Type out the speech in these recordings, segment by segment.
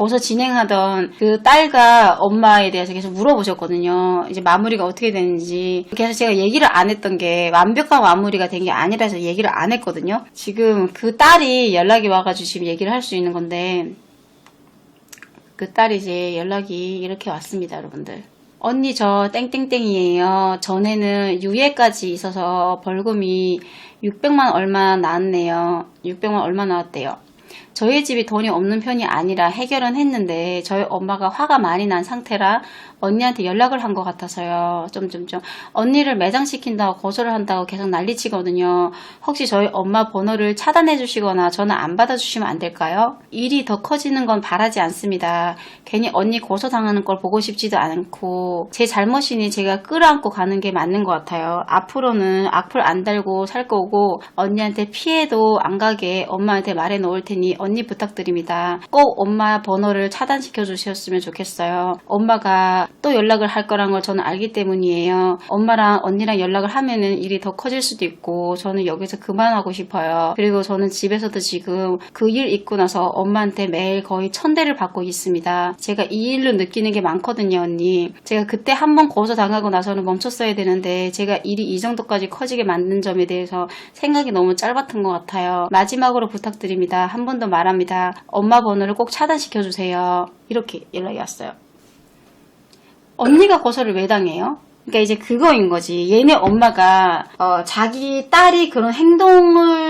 고소 진행하던 그 딸과 엄마에 대해서 계속 물어보셨거든요. 이제 마무리가 어떻게 되는지. 그래서 제가 얘기를 안 했던 게 완벽한 마무리가 된 게 아니라서 얘기를 안 했거든요. 지금 그 딸이 연락이 와가지고 지금 얘기를 할 수 있는 건데 그 딸이 이제 연락이 이렇게 왔습니다, 여러분들. 언니 저 땡땡땡이에요. 전에는 유예까지 있어서 벌금이 600만 얼마 나왔네요. 600만 얼마 나왔대요. 저희 집이 돈이 없는 편이 아니라 해결은 했는데 저희 엄마가 화가 많이 난 상태라 언니한테 연락을 한 것 같아서요. 점점점 언니를 매장시킨다고 고소를 한다고 계속 난리치거든요. 혹시 저희 엄마 번호를 차단해 주시거나 전화 안 받아 주시면 안 될까요? 일이 더 커지는 건 바라지 않습니다. 괜히 언니 고소당하는 걸 보고 싶지도 않고 제 잘못이니 제가 끌어안고 가는 게 맞는 것 같아요. 앞으로는 악플 안 달고 살 거고 언니한테 피해도 안 가게 엄마한테 말해 놓을 테니 언니 부탁드립니다. 꼭 엄마 번호를 차단시켜 주셨으면 좋겠어요. 엄마가 또 연락을 할 거란 걸 저는 알기 때문이에요. 엄마랑 언니랑 연락을 하면은 일이 더 커질 수도 있고 저는 여기서 그만하고 싶어요. 그리고 저는 집에서도 지금 그 일 있고 나서 엄마한테 매일 거의 천 대를 받고 있습니다. 제가 이 일로 느끼는 게 많거든요, 언니. 제가 그때 한번 고소 당하고 나서는 멈췄어야 되는데 제가 일이 이 정도까지 커지게 만든 점에 대해서 생각이 너무 짧았던 것 같아요. 마지막으로 부탁드립니다. 한번 더 말합니다. 엄마 번호를 꼭 차단시켜 주세요. 이렇게 연락이 왔어요. 언니가 고소를 왜 당해요? 그러니까 이제 그거인 거지. 얘네 엄마가 어, 자기 딸이 그런 행동을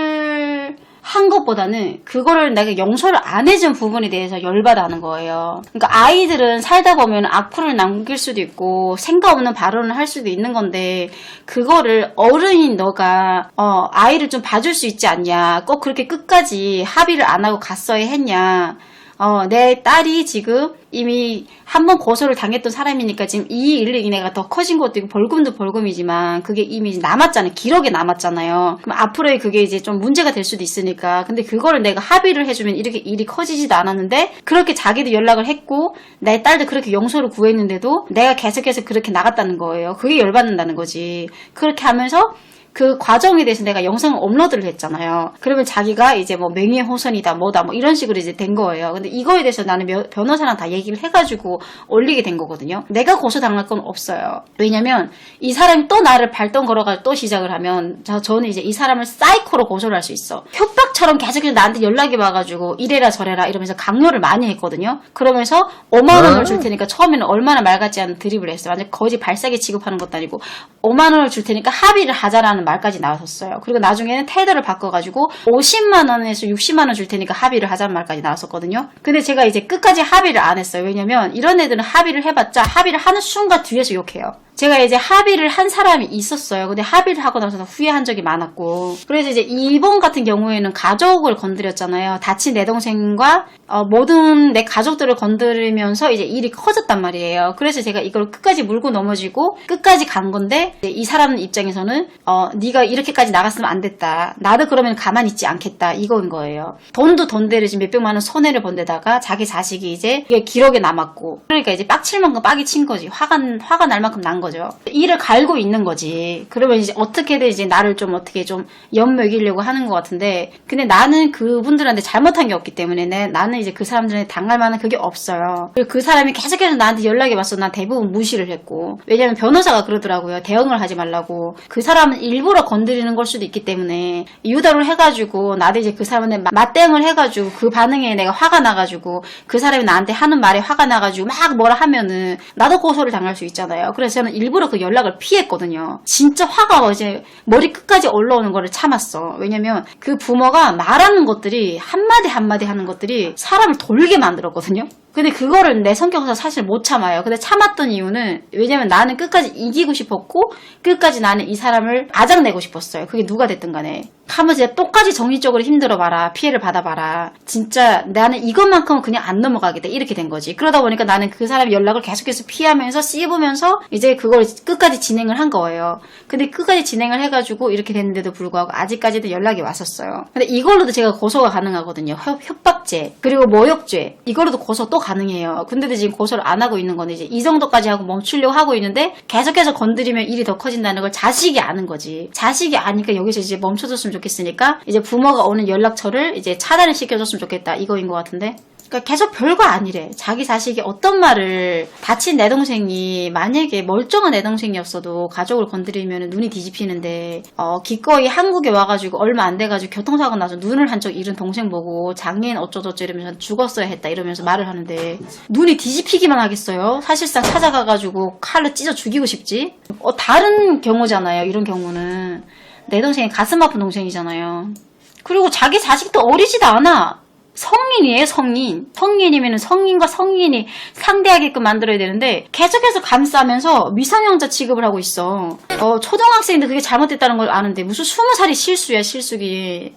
한 것보다는 그거를 내가 용서를 안 해준 부분에 대해서 열받아 하는 거예요. 그러니까 아이들은 살다 보면 악플을 남길 수도 있고 생각 없는 발언을 할 수도 있는 건데 그거를 어른인 너가 어, 아이를 좀 봐줄 수 있지 않냐. 꼭 그렇게 끝까지 합의를 안 하고 갔어야 했냐. 어, 내 딸이 지금 이미 한 번 고소를 당했던 사람이니까 지금 이 일로 인해가 더 커진 것도 있고 벌금도 벌금이지만 그게 이미 남았잖아요. 기록에 남았잖아요. 그럼 앞으로의 그게 이제 좀 문제가 될 수도 있으니까. 근데 그거를 내가 합의를 해주면 이렇게 일이 커지지도 않았는데 그렇게 자기도 연락을 했고 내 딸도 그렇게 용서를 구했는데도 내가 계속해서 그렇게 나갔다는 거예요. 그게 열받는다는 거지. 그렇게 하면서 그 과정에 대해서 내가 영상을 업로드를 했잖아요. 그러면 자기가 이제 뭐 명예훼손이다 뭐다 뭐 이런 식으로 이제 된 거예요. 근데 이거에 대해서 나는 며- 변호사랑 다 얘기를 해가지고 올리게 된 거거든요. 내가 고소당할 건 없어요. 왜냐면 이 사람이 또 나를 발동 걸어가지고 또 시작을 하면 저, 저는 이제 이 사람을 사이코로 고소를 할 수 있어. 협박처럼 계속해서 나한테 연락이 와가지고 이래라 저래라 이러면서 강요를 많이 했거든요. 그러면서 5만 원을 줄 테니까 처음에는 얼마나 말 같지 않은 드립을 했어요. 완전 거지 발사기 취급하는 것도 아니고 5만 원을 줄 테니까 합의를 하자라는 말까지 나왔었어요. 그리고 나중에는 태도를 바꿔가지고 50만 원에서 60만 원 줄 테니까 합의를 하자는 말까지 나왔었거든요. 근데 제가 이제 끝까지 합의를 안 했어요. 왜냐면 이런 애들은 합의를 해봤자 합의를 하는 순간 뒤에서 욕해요. 제가 이제 합의를 한 사람이 있었어요. 근데 합의를 하고 나서 후회한 적이 많았고. 그래서 이제 이번 같은 경우에는 가족을 건드렸잖아요. 다친 내 동생과 어, 모든 내 가족들을 건드리면서 이제 일이 커졌단 말이에요. 그래서 제가 이걸 끝까지 물고 넘어지고 끝까지 간 건데 이 사람 입장에서는 어, 네가 이렇게까지 나갔으면 안 됐다. 나도 그러면 가만히 있지 않겠다. 이거인 거예요. 돈도 돈대로 지금 몇백만 원 손해를 본 데다가 자기 자식이 이제 기록에 남았고 그러니까 이제 빡칠 만큼 빡이 친 거지. 화가 화가 날 만큼 난 거죠. 일을 갈고 있는 거지. 그러면 이제 어떻게든 이제 나를 좀 어떻게 좀 엿먹이려고 하는 것 같은데 근데 나는 그분들한테 잘못한 게 없기 때문에 내, 나는 이제 그 사람들한테 당할 만한 그게 없어요. 그리고 그 사람이 계속해서 나한테 연락이 왔어. 난 대부분 무시를 했고 왜냐면 변호사가 그러더라고요. 대응을 하지 말라고. 그 사람은 일부러 건드리는 걸 수도 있기 때문에 유도를 해가지고 나도 이제 그 사람한테 마- 맞대응을 해가지고 그 반응에 내가 화가 나가지고 그 사람이 나한테 하는 말에 화가 나가지고 막 뭐라 하면은 나도 고소를 당할 수 있잖아요. 그래서 저는 일부러 그 연락을 피했거든요. 진짜 화가 이제 머리 끝까지 올라오는 거를 참았어. 왜냐면 그 부모가 말하는 것들이 한마디 한마디 하는 것들이 사람을 돌게 만들었거든요. 근데 그거를 내 성격에서 사실 못 참아요. 근데 참았던 이유는 왜냐면 나는 끝까지 이기고 싶었고 끝까지 나는 이 사람을 아작내고 싶었어요. 그게 누가 됐든 간에. 하면 진짜 똑같이 정신적으로 힘들어봐라. 피해를 받아봐라. 진짜 나는 이것만큼은 그냥 안 넘어가겠다. 이렇게 된 거지. 그러다 보니까 나는 그 사람의 연락을 계속해서 피하면서 씹으면서 이제 그걸 끝까지 진행을 한 거예요. 근데 끝까지 진행을 해가지고 이렇게 됐는데도 불구하고 아직까지도 연락이 왔었어요. 근데 이걸로도 제가 고소가 가능하거든요. 협, 협박죄. 그리고 모욕죄. 이걸로도 고소 또 가능해요. 근데도 지금 고소를 안 하고 있는 건데 이제 이 정도까지 하고 멈추려고 하고 있는데 계속해서 건드리면 일이 더 커진다는 걸 자식이 아는 거지. 자식이 아니까 여기서 이제 멈춰줬으면 좋겠으니까 이제 부모가 오는 연락처를 이제 차단을 시켜줬으면 좋겠다. 이거인 것 같은데. 그러니까 계속 별거 아니래. 자기 자식이 어떤 말을 다친 내 동생이 만약에 멀쩡한 내 동생이었어도 가족을 건드리면 눈이 뒤집히는데 어, 기꺼이 한국에 와가지고 얼마 안 돼가지고 교통사고 나서 눈을 한쪽 잃은 동생 보고 장애인 어쩌저쩌 이러면서 죽었어야 했다 이러면서 말을 하는데 눈이 뒤집히기만 하겠어요. 사실상 찾아가가지고 칼로 찢어 죽이고 싶지. 어, 다른 경우잖아요. 이런 경우는 내 동생이 가슴 아픈 동생이잖아요. 그리고 자기 자식도 어리지도 않아. 성인이에요, 성인. 성인이면 성인과 성인이 상대하게끔 만들어야 되는데 계속해서 감싸면서 미성년자 취급을 하고 있어. 어, 초등학생인데 그게 잘못됐다는 걸 아는데 무슨 스무 살이 실수야, 실수기.